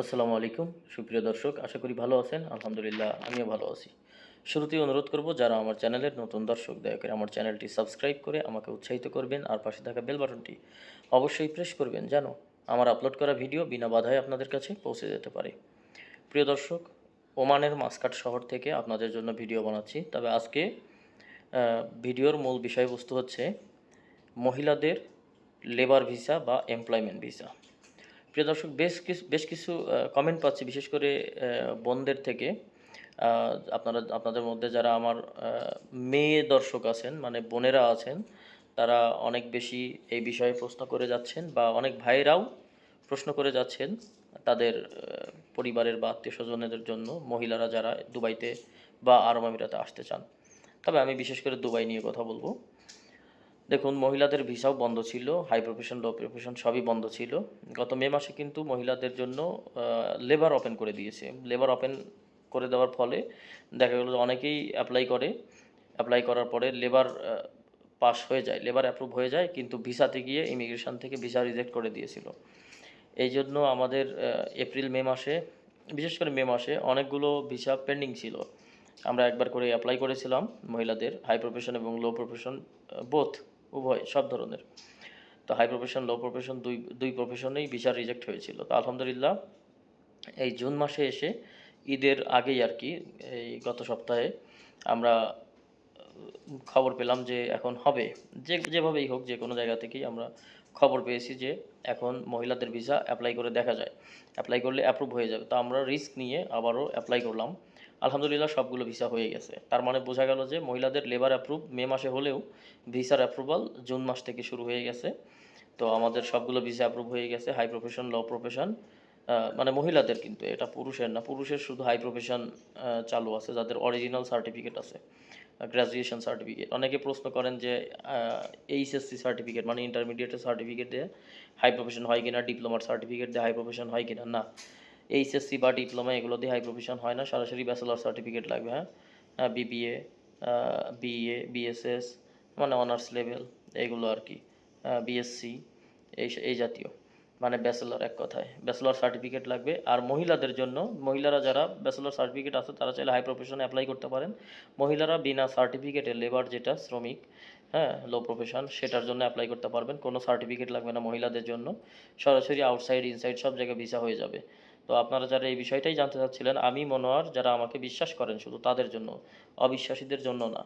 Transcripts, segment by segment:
আসসালামু আলাইকুম। সুপ্রিয় দর্শক, আশা করি ভালো আছেন। আলহামদুলিল্লাহ, আমিও ভালো আছি। শুরুতেই অনুরোধ করব, যারা আমার চ্যানেলের নতুন দর্শক, দয়া করে আমার চ্যানেলটি সাবস্ক্রাইব করে আমাকে উৎসাহিত করবেন আর পাশে থাকা বেল বাটনটি অবশ্যই প্রেস করবেন, যেন আমার আপলোড করা ভিডিও বিনা বাধায় আপনাদের কাছে পৌঁছে যেতে পারে। প্রিয় দর্শক, ওমানের মাস্কাট শহর থেকে আপনাদের জন্য ভিডিও বানাচ্ছি। তবে আজকে ভিডিওর মূল বিষয়বস্তু হচ্ছে মহিলাদের লেবার ভিসা বা এমপ্লয়মেন্ট ভিসা। প্রিয় দর্শক, বেশ কিছু বেশ কিছু কমেন্ট পাচ্ছি, বিশেষ করে বোনদের থেকে। আপনারা, আপনাদের মধ্যে যারা আমার মেয়ে দর্শক আছেন মানে বোনেরা আছেন, তারা অনেক বেশি এই বিষয়ে প্রশ্ন করে যাচ্ছেন বা অনেক ভাইরাও প্রশ্ন করে যাচ্ছেন তাদের পরিবারের বা আত্মীয় স্বজনদের জন্য, মহিলারা যারা দুবাইতে বা আরব আমিরাতে আসতে চান। তবে আমি বিশেষ করে দুবাই নিয়ে কথা বলব। দেখুন, মহিলাদের ভিসাও বন্ধ ছিল হাই প্রফেশন লো প্রফেশন সবই বন্ধ ছিল। গত মে মাসে কিন্তু মহিলাদের জন্য লেবার ওপেন করে দিয়েছে। লেবার ওপেন করে দেওয়ার ফলে দেখা গেল অনেকেই অ্যাপ্লাই করে। অ্যাপ্লাই করার পরে লেবার পাস হয়ে যায় লেবার অ্যাপ্রুভ হয়ে যায়, কিন্তু ভিসাতে গিয়ে ইমিগ্রেশন থেকে ভিসা রিজেক্ট করে দিয়েছিল। এই জন্য আমাদের এপ্রিল মে মাসে, বিশেষ করে মে মাসে অনেকগুলো ভিসা পেন্ডিং ছিল। আমরা একবার করে অ্যাপ্লাই করেছিলাম মহিলাদের হাই প্রফেশন এবং লো প্রফেশন বোথ উভয় সব ধরনের। তো হাই প্রফেশন লো প্রফেশন দুই দুই প্রফেশনেই ভিসা রিজেক্ট হয়েছিল। তো আলহামদুলিল্লাহ, এই জুন মাসে এসে ঈদের আগেই আর কি, এই গত সপ্তাহে আমরা খবর পেলাম যে এখন হবে। যে, যেভাবেই হোক, যে কোনো জায়গা থেকেই আমরা খবর পেয়েছি যে এখন মহিলাদের ভিসা অ্যাপ্লাই করে দেখা যায়। অ্যাপ্লাই করলে অ্যাপ্রুভ হয়ে যাবে। তো আমরা রিস্ক নিয়ে আবারও অ্যাপ্লাই করলাম। আলহামদুলিল্লাহ সবগুলো ভিসা হয়ে গেছে। তার মানে বোঝা গেল যে মহিলাদের লেবার অ্যাপ্রুভ মে মাসে হলেও ভিসার অ্যাপ্রুভাল জুন মাস থেকে শুরু হয়ে গেছে। তো আমাদের সবগুলো ভিসা অ্যাপ্রুভ হয়ে গেছে হাই প্রফেশন ল প্রফেশন মানে মহিলাদের কিন্তু, এটা পুরুষের না, পুরুষের শুধু হাই প্রফেশন চালু আছে, যাদের অরিজিনাল সার্টিফিকেট আছে গ্র্যাজুয়েশন সার্টিফিকেট অনেকে প্রশ্ন করেন যে এইচএসসি সার্টিফিকেট মানে ইন্টারমিডিয়েটের সার্টিফিকেট দিয়ে হাই প্রফেশন হয় কিনা ডিপ্লোমার সার্টিফিকেট দিয়ে হাই প্রফেশন হয় কিনা, না। এইচএসসি বা ডিপ্লোমা এগুলো দিয়ে হাই প্রফেশন হয় না, সরাসরি ব্যাচেলার সার্টিফিকেট লাগবে হ্যাঁ? বিবিএ বিএ বিএসএস মানে অনার্স লেভেল এইগুলো আর কি বিএসসি এই এই জাতীয় মানে ব্যাচেলর এক কথায় ব্যাচেলর সার্টিফিকেট লাগবে। আর মহিলাদের জন্য, মহিলারা যারা ব্যাচেলর সার্টিফিকেট আছে, তারা চাইলে হাই প্রফেশনে অ্যাপ্লাই করতে পারেন। মহিলারা বিনা সার্টিফিকেটে লেবার যেটা, শ্রমিক হ্যাঁ লো প্রফেশন সেটার জন্য অ্যাপ্লাই করতে পারবেন। কোনো সার্টিফিকেট লাগবে না মহিলাদের জন্য, সরাসরি আউটসাইড ইনসাইড সব জায়গায় ভিসা হয়ে যাবে। তো আপনারা যারা এই বিষয়টাই জানতে চাচ্ছিলেন, আমি মনোয়ার, যারা আমাকে বিশ্বাস করেন শুধু তাদের জন্য, অবিশ্বাসীদের জন্য না।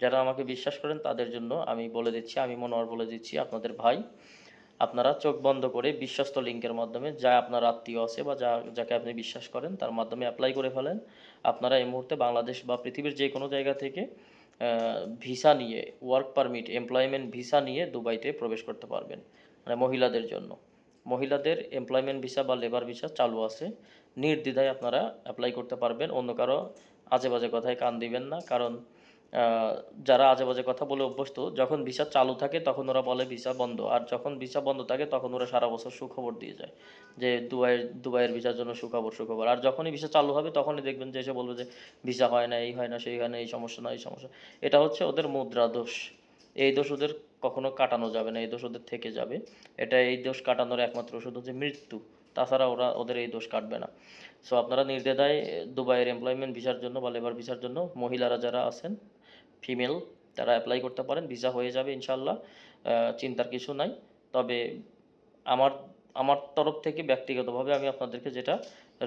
যারা আমাকে বিশ্বাস করেন তাদের জন্য আমি বলে দিচ্ছি, আমি মনোয়ার বলে দিচ্ছি আপনাদের ভাই, আপনারা চোখ বন্ধ করে বিশ্বস্ত লিঙ্কের মাধ্যমে যা আপনার আত্মীয় আছে বা যা, যাকে আপনি বিশ্বাস করেন তার মাধ্যমে অ্যাপ্লাই করে ফেলেন। আপনারা এই মুহূর্তে বাংলাদেশ বা পৃথিবীর যে কোনো জায়গা থেকে ভিসা নিয়ে ওয়ার্ক পারমিট এমপ্লয়মেন্ট ভিসা নিয়ে দুবাইতে প্রবেশ করতে পারবেন মানে মহিলাদের জন্য। মহিলাদের এমপ্লয়মেন্ট ভিসা বা লেবার ভিসা চালু আছে। নির্দ্বিধায় আপনারা অ্যাপ্লাই করতে পারবেন, অন্য কারও আজে বাজে কথায় কান দিবেন না। কারণ যারা আজে বাজে কথা বলে অভ্যস্ত, যখন ভিসা চালু থাকে তখন ওরা বলে ভিসা বন্ধ। আর যখন ভিসা বন্ধ থাকে তখন ওরা সারা বছর সুখবর দিয়ে যায় যে দুবাইয়ের দুবাইয়ের ভিসার জন্য সুখবর সুখবর। আর যখনই ভিসা চালু হবে তখনই দেখবেন যে এসে বলবে যে ভিসা হয় না, এই হয় না, সেই হয় না, এই সমস্যা না, এই সমস্যা। এটা হচ্ছে ওদের মুদ্রা দোষ এই দোষ ওদের কখনো কাটানো যাবে না, এই দোষ ওদের থেকে যাবে। এটা এই দোষ কাটানোর একমাত্র ওষুধ হচ্ছে মৃত্যু। তাছাড়া ওরা ওদের এই দোষ কাটবে না। সো আপনারা নির্দ্বিধায় দুবাইয়ের এমপ্লয়মেন্ট ভিসার জন্য বা লেবার ভিসার জন্য মহিলারা যারা আছেন ফিমেল তারা অ্যাপ্লাই করতে পারেন। ভিসা হয়ে যাবে ইনশাল্লাহ চিন্তার কিছু নাই। তবে আমার আমার তরফ থেকে ব্যক্তিগতভাবে আমি আপনাদেরকে যেটা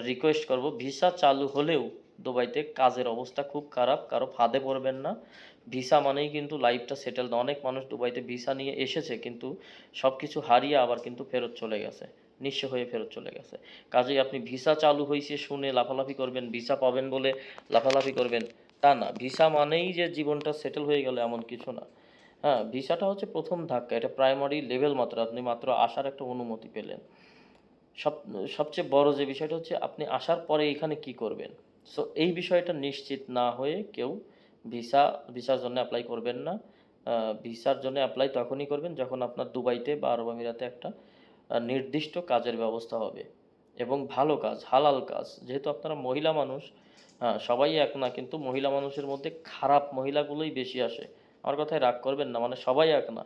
রিকোয়েস্ট করব ভিসা চালু হলেও দুবাইতে কাজের অবস্থা খুব খারাপ, কারও ফাঁদে পড়বেন না। ভিসা মানেই কিন্তু লাইফটা সেটেল অনেক মানুষ দুবাইতে ভিসা নিয়ে এসেছে, কিন্তু সব কিছু হারিয়ে আবার কিন্তু ফেরত চলে গেছে, নিঃস্ব হয়ে ফেরত চলে গেছে। কাজেই আপনি ভিসা চালু হয়েছে শুনে লাফালাফি করবেন, ভিসা পাবেন বলে লাফালাফি করবেন, তা না। ভিসা মানেই যে জীবনটা সেটেল হয়ে গেল এমন কিছু না। হ্যাঁ ভিসাটা হচ্ছে প্রথম ধাক্কা, এটা প্রাইমারি লেভেল মাত্র, আপনি মাত্র আসার একটা অনুমতি পেলেন। সব, সবচেয়ে বড় যে বিষয়টা হচ্ছে, আপনি আসার পরে এখানে কি করবেন? সো এই বিষয়টা নিশ্চিত না হয়ে কেউ ভিসা, ভিসার জন্য অ্যাপ্লাই করবেন না। ভিসার জন্য অ্যাপ্লাই তখনই করবেন যখন আপনার দুবাইতে বা আরব আমিরাতে একটা নির্দিষ্ট কাজের ব্যবস্থা হবে। এবং ভালো কাজ, হালাল কাজ। যেহেতু আপনারা মহিলা মানুষ হ্যাঁ সবাই এক না, কিন্তু মহিলা মানুষের মধ্যে খারাপ মহিলাগুলোই বেশি আসে। আমার কথায় রাগ করবেন না মানে সবাই এক না।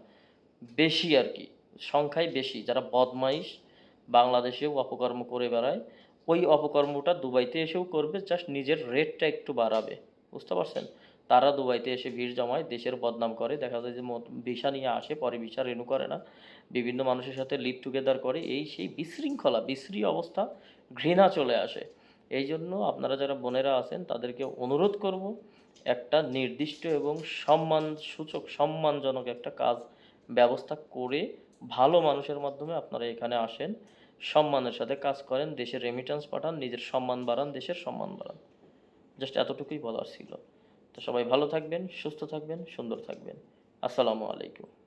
বেশি আর কি সংখ্যায় বেশি। যারা বদমাইশ, বাংলাদেশেও অপকর্ম করে বেড়ায় ওই অপকর্মটা দুবাইতে এসেও করবে জাস্ট নিজের রেটটা একটু বাড়াবে। বুঝতে পারছেন? তারা দুবাইতে এসে ভিড় জমায়, দেশের বদনাম করে। দেখা যায় যে ভিসা নিয়ে আসে, পরে ভিসা রেনু করে না। বিভিন্ন মানুষের সাথে লিভ টুগেদার করে। এই সেই বিশৃঙ্খলা বিশ্রী অবস্থা, ঘৃণা চলে আসে। এই জন্য আপনারা যারা বোনেরা আছেন, তাদেরকে অনুরোধ করব, একটা নির্দিষ্ট এবং সম্মান সূচক সম্মানজনক একটা কাজ, ব্যবস্থা করে ভালো মানুষের মাধ্যমে আপনারা এখানে আসেন। সম্মানের সাথে কাজ করেন, দেশের রেমিটেন্স পাঠান, নিজের সম্মান বাড়ান, দেশের সম্মান বাড়ান। জাস্ট এতটুকুই বলার ছিল। তো সবাই ভালো থাকবেন, সুস্থ থাকবেন, সুন্দর থাকবেন। আসসালামু আলাইকুম।